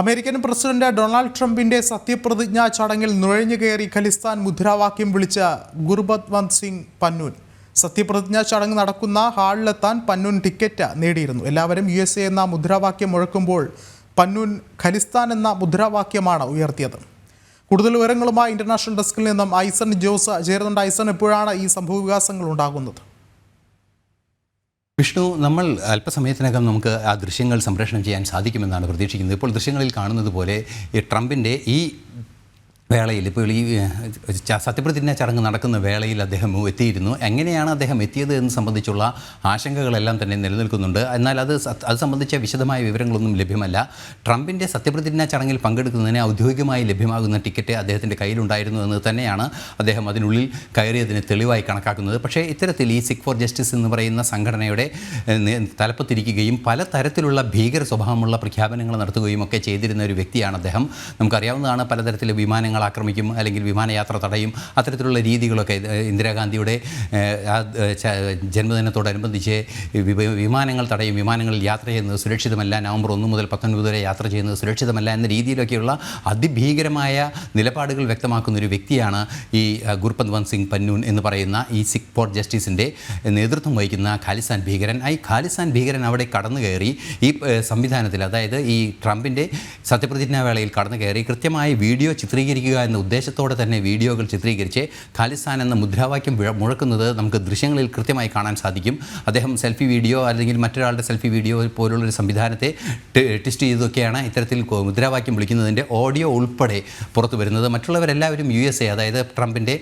American president Donald ട്രംപിന്റെ സത്യപ്രതിജ്ഞാ ചടങ്ങിൽ നുഴഞ്ഞു കയറി ഖലിസ്ഥാൻ മുദ്രാവാക്യം വിളിച്ച ഗുർബത്വന്ത് സിംഗ് പന്നൂൻ. സത്യപ്രതിജ്ഞാ ചടങ്ങ് നടക്കുന്ന ഹാളിലെത്താൻ പന്നൂൻ ടിക്കറ്റ് നേടിയിരുന്നു. എല്ലാവരും യു എസ് എ എന്ന മുദ്രാവാക്യം മുഴക്കുമ്പോൾ പന്നൂൻ ഖലിസ്ഥാൻ എന്ന മുദ്രാവാക്യമാണ് ഉയർത്തിയത്. കൂടുതൽ വിവരങ്ങളുമായി ഇന്റർനാഷണൽ ഡെസ്കിൽ നിന്നും ഐസൺ ജോസ്. ചേരുന്നുണ്ട് ഐസൺ എപ്പോഴാണ് ഈ സംഭവ വികാസങ്ങൾ ഉണ്ടാകുന്നത്? വിഷ്ണു നമ്മൾ അല്പസമയത്തിനകം നമുക്ക് ആ ദൃശ്യങ്ങൾ സംപ്രേഷണം ചെയ്യാൻ സാധിക്കുമെന്നാണ് പ്രതീക്ഷിക്കുന്നത്. ഇപ്പോൾ ദൃശ്യങ്ങളിൽ കാണുന്നത് പോലെ ട്രംപിന്റെ ഈ വേളയിൽ. ഇപ്പോൾ ഈ സത്യപ്രതിജ്ഞ ചടങ്ങ് നടക്കുന്ന വേളയിൽ അദ്ദേഹം എത്തിയിരുന്നു. എങ്ങനെയാണ് അദ്ദേഹം എത്തിയത് എന്ന് സംബന്ധിച്ചുള്ള ആശങ്കകളെല്ലാം തന്നെ നിലനിൽക്കുന്നുണ്ട്. എന്നാൽ അത് അത് സംബന്ധിച്ച വിശദമായ വിവരങ്ങളൊന്നും ലഭ്യമല്ല. ട്രംപിന്റെ സത്യപ്രതിജ്ഞ ചടങ്ങിൽ പങ്കെടുക്കുന്നതിന് ഔദ്യോഗികമായി ലഭ്യമാകുന്ന ടിക്കറ്റ് അദ്ദേഹത്തിന്റെ കയ്യിലുണ്ടായിരുന്നു എന്ന് തന്നെയാണ് അദ്ദേഹം അതിനുള്ളിൽ കയറിയതിന് തെളിവായി കണക്കാക്കുന്നത്. പക്ഷേ ഇത്തരത്തിൽ ഈ സിഖ് ഫോർ ജസ്റ്റിസ് എന്ന് പറയുന്ന സംഘടനയുടെ തലപ്പത്തിരിക്കുകയും പല തരത്തിലുള്ള ഭീകര സ്വഭാവമുള്ള പ്രഖ്യാപനങ്ങൾ നടത്തുകയും ഒക്കെ ചെയ്തിരുന്ന ഒരു വ്യക്തിയാണ് അദ്ദേഹം. നമുക്കറിയാവുന്നതാണ് പലതരത്തിലെ വിമാനങ്ങൾ ആക്രമിക്കും അല്ലെങ്കിൽ വിമാനയാത്ര തടയും അത്തരത്തിലുള്ള രീതികളൊക്കെ ഇന്ദിരാഗാന്ധിയുടെ ജന്മദിനത്തോടനുബന്ധിച്ച് വിമാനങ്ങൾ തടയും വിമാനങ്ങളിൽ യാത്ര ചെയ്യുന്നത് സുരക്ഷിതമല്ല നവംബർ ഒന്ന് മുതൽ പത്തൊൻപത് വരെ യാത്ര ചെയ്യുന്നത് സുരക്ഷിതമല്ല എന്ന രീതിയിലൊക്കെയുള്ള അതിഭീകരമായ നിലപാടുകൾ വ്യക്തമാക്കുന്ന ഒരു വ്യക്തിയാണ് ഈ ഗുർപന്ത്വന്ത് സിംഗ് പന്നൂൻ എന്ന് പറയുന്ന ഈ സിഖ് ഫോർ ജസ്റ്റിസിന്റെ നേതൃത്വം വഹിക്കുന്ന ഖാലിസ്ഥാൻ ഭീകരൻ. ഈ ഖാലിസ്ഥാൻ ഭീകരൻ അവിടെ കടന്നു കയറി ഈ സംവിധാനത്തിൽ അതായത് ഈ ട്രംപിന്റെ സത്യപ്രതിജ്ഞാ വേളയിൽ കടന്നു കയറി കൃത്യമായി വീഡിയോ ചിത്രീകരിക്കുക എന്ന ഉദ്ദേശത്തോടെ തന്നെ വീഡിയോകൾ ചിത്രീകരിച്ച് ഖാലിസ്ഥാൻ എന്ന മുദ്രാവാക്യം മുഴക്കുന്നത് നമുക്ക് ദൃശ്യങ്ങളിൽ കൃത്യമായി കാണാൻ സാധിക്കും. അദ്ദേഹം സെൽഫി വീഡിയോ അല്ലെങ്കിൽ മറ്റൊരാളുടെ സെൽഫി വീഡിയോ പോലുള്ളൊരു സംവിധാനത്തെ ടെസ്റ്റ് ട്വിസ്റ്റ് ചെയ്തൊക്കെയാണ് ഇത്തരത്തിൽ മുദ്രാവാക്യം വിളിക്കുന്നതിന്റെ ഓഡിയോ ഉൾപ്പെടെ പുറത്തു വരുന്നത്. മറ്റുള്ളവരെല്ലാവരും യു എസ് എ അതായത് ട്രംപിന്റെ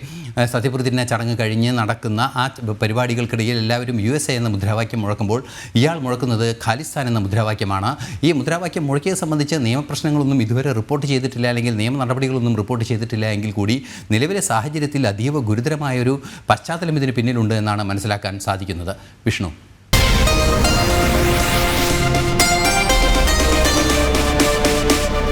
സത്യപ്രതിജ്ഞ ചടങ്ങ് കഴിഞ്ഞ് നടക്കുന്ന ആ പരിപാടികൾക്കിടയിൽ എല്ലാവരും യു എസ് എ എന്ന മുദ്രാവാക്യം മുഴക്കുമ്പോൾ ഇയാൾ മുഴക്കുന്നത് ഖാലിസ്ഥാൻ എന്ന മുദ്രാവാക്യമാണ്. ഈ മുദ്രാവാക്യം മുഴക്കിയത് സംബന്ധിച്ച് നിയമപ്രശ്നങ്ങളൊന്നും ഇതുവരെ റിപ്പോർട്ട് ചെയ്തിട്ടില്ല അല്ലെങ്കിൽ നിയമ നടപടികളൊന്നും റിപ്പോർട്ട് ചെയ്തിട്ടില്ല എങ്കിൽ കൂടി നിലവിലെ സാഹചര്യത്തിൽ അതീവ ഗുരുതരമായൊരു പശ്ചാത്തലം ഇതിന് പിന്നിലുണ്ട് എന്നാണ് മനസ്സിലാക്കാൻ സാധിക്കുന്നത്. വിഷ്ണു.